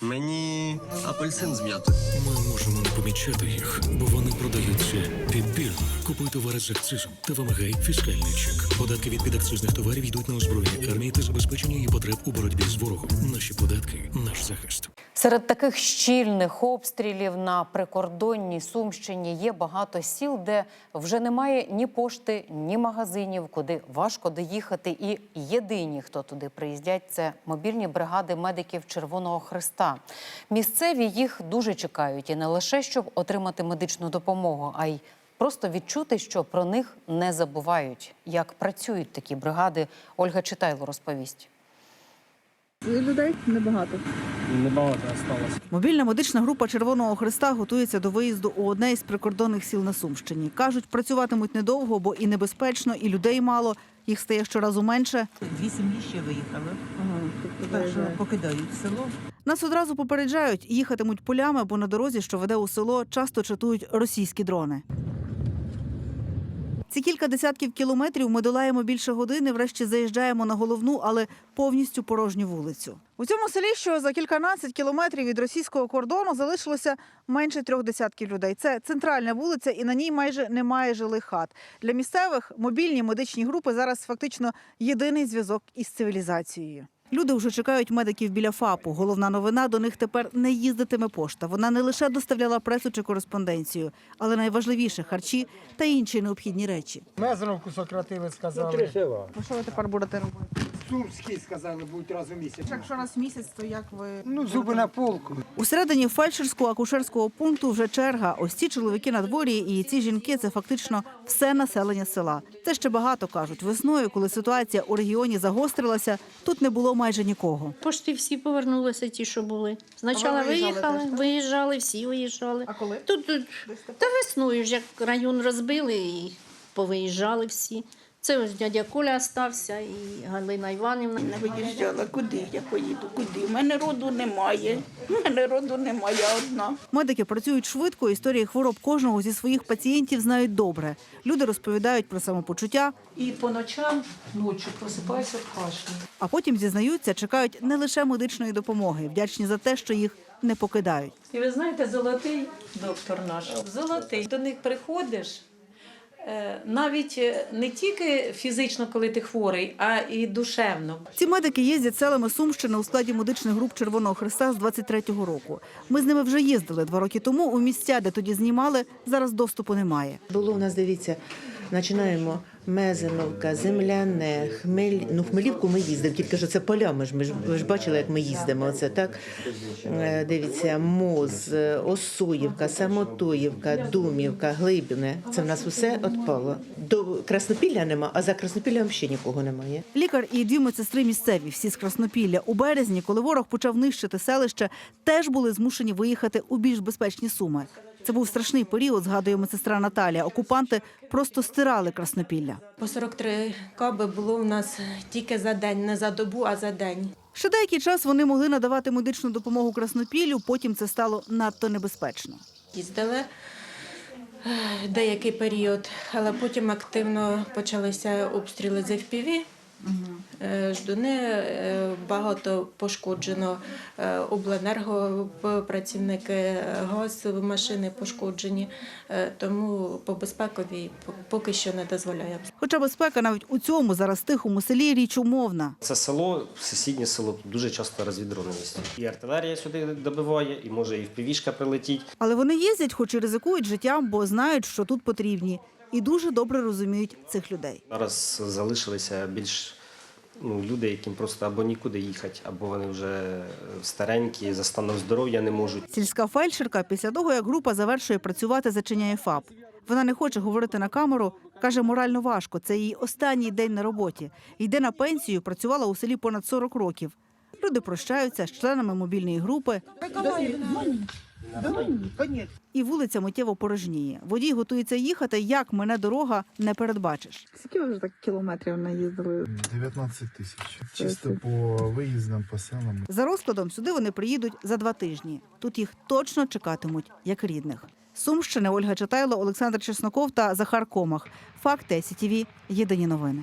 Мені апельсин з м'ятою. Ми можемо не помічати їх, бо вони продаються підбірно. Купуй товари з акцизом та вимагай фіскальний чек. Податки від підакцизних товарів йдуть на озброєння армії та забезпечення її потреб у боротьбі з ворогом. Наші податки наш захист. Серед таких щільних обстрілів на прикордонній Сумщині є багато сіл, де вже немає ні пошти, ні магазинів, куди важко доїхати. І єдині, хто туди приїздять, це мобільні бригади медиків Червоного Христа. Місцеві їх дуже чекають, і не лише щоб отримати медичну допомогу, а й просто відчути, що про них не забувають. Як працюють такі бригади, Ольга Читайло розповість. Людей небагато. Небагато осталось. Мобільна медична група Червоного Христа готується до виїзду у одне із прикордонних сіл на Сумщині. Кажуть, працюватимуть недовго, бо і небезпечно, і людей мало. Їх стає щоразу менше. Дві сім'ї ще виїхали. так що покидають село. Нас одразу попереджають, їхатимуть полями, бо на дорозі, що веде у село, часто чатують російські дрони. Ці кілька десятків кілометрів ми долаємо більше години. Врешті заїжджаємо на головну, але повністю порожню вулицю. У цьому селі, що за кільканадцять кілометрів від російського кордону, залишилося менше трьох десятків людей. Це центральна вулиця, і на ній майже немає жилих хат. Для місцевих мобільні медичні групи зараз фактично єдиний зв'язок із цивілізацією. Люди вже чекають медиків біля ФАПу. Головна новина до них тепер не їздитиме пошта. Вона не лише доставляла пресу чи кореспонденцію, але найважливіше харчі та інші необхідні речі. Мезоновку сократили, сказали. Ну, що ви тепер будете робити? Сумські сказали, будуть раз у місяць. Якщо раз в місяць, то як ви Ну, зуби на полку. Усередині фельдшерського акушерського пункту вже черга. Ось ці чоловіки на дворі і ці жінки це фактично все населення села. Це ще багато кажуть. Весною, коли ситуація у регіоні загострилася, тут не було майже нікого. Пошти всі повернулися, ті, що були. Спочатку ви виїхали, теж, виїжджали, всі виїжджали. А коли? Тут, тут та весною ж як район розбили і повиїжджали всі. Це ось дядя Коля остався і Галина Іванівна. Не виїжджала, куди я поїду, куди? У мене роду немає. У мене роду немає одна. Медики працюють швидко. Історії хвороб кожного зі своїх пацієнтів знають добре. Люди розповідають про самопочуття, І по ночам, ночі просипаюся в кашлі. а потім зізнаються, чекають не лише медичної допомоги, вдячні за те, що їх не покидають. І ви знаєте, золотий доктор наш, золотий. До них приходиш. Е, Навіть е, не тільки фізично, коли ти хворий, а і душевно. Ці медики їздять селами Сумщини у складі медичних груп Червоного Христа з 23-го року. Ми з ними вже їздили два роки тому. У місця, де тоді знімали, зараз доступу немає. Було у нас, дивіться, починаємо Мезеновка, Земляне, Хмель... Ну, Хмелівку ми їздимо, тільки що це поля, ми ж, ми ж, ви ж бачили, як ми їздимо. Оце, так? Е, Дивіться, Моз, е, Осоївка, Самотоївка, Думівка, Глибне. Це в нас усе відпало. До Краснопілля нема, а за Краснопіллям ще нікого немає. Лікар і дві медсестри місцеві, всі з Краснопілля. У березні, коли ворог почав нищити селище, теж були змушені виїхати у більш безпечні суми. Це був страшний період, згадує медсестра Наталія. Окупанти просто стирали Краснопілля. По 43 каби було у нас тільки за день, не за добу, а за день. Ще деякий час вони могли надавати медичну допомогу Краснопіллю. Потім це стало надто небезпечно. Їздили е, деякий період, але потім активно почалися обстріли з FPV. Е, Ждуни е, багато пошкоджено, е, обленерго працівники, газ, машини пошкоджені, тому по безпековій поки що не дозволяє. Хоча безпека навіть у цьому зараз тихому селі річ умовна. Це село, сусіднє село, дуже часто розвідроленість. І артилерія сюди добиває, і може і впівішка прилетіть. Але вони їздять, хоч і ризикують життям, бо знають, що тут потрібні, і дуже добре розуміють цих людей. Зараз залишилися більш ну, люди, яким просто або нікуди їхати, або вони вже старенькі, за станом здоров'я не можуть. Сільська фельдшерка після того, як група завершує працювати, зачиняє ФАП. Вона не хоче говорити на камеру, каже, морально важко. Це її останній день на роботі. Йде на пенсію, працювала у селі понад 40 років. Люди прощаються з членами мобільної групи, і вулиця миттєво порожніє. Водій готується їхати, як мене дорога не передбачиш. Скільки ви вже так кілометрів наїздили? 19 тисяч. Чисто по виїздам, по селам. За розкладом сюди вони приїдуть за два тижні. Тут їх точно чекатимуть як рідних. Сумщини Ольга Читайло, Олександр Чесноков та Захар Комах. Факти СІТІВІ. Єдині новини.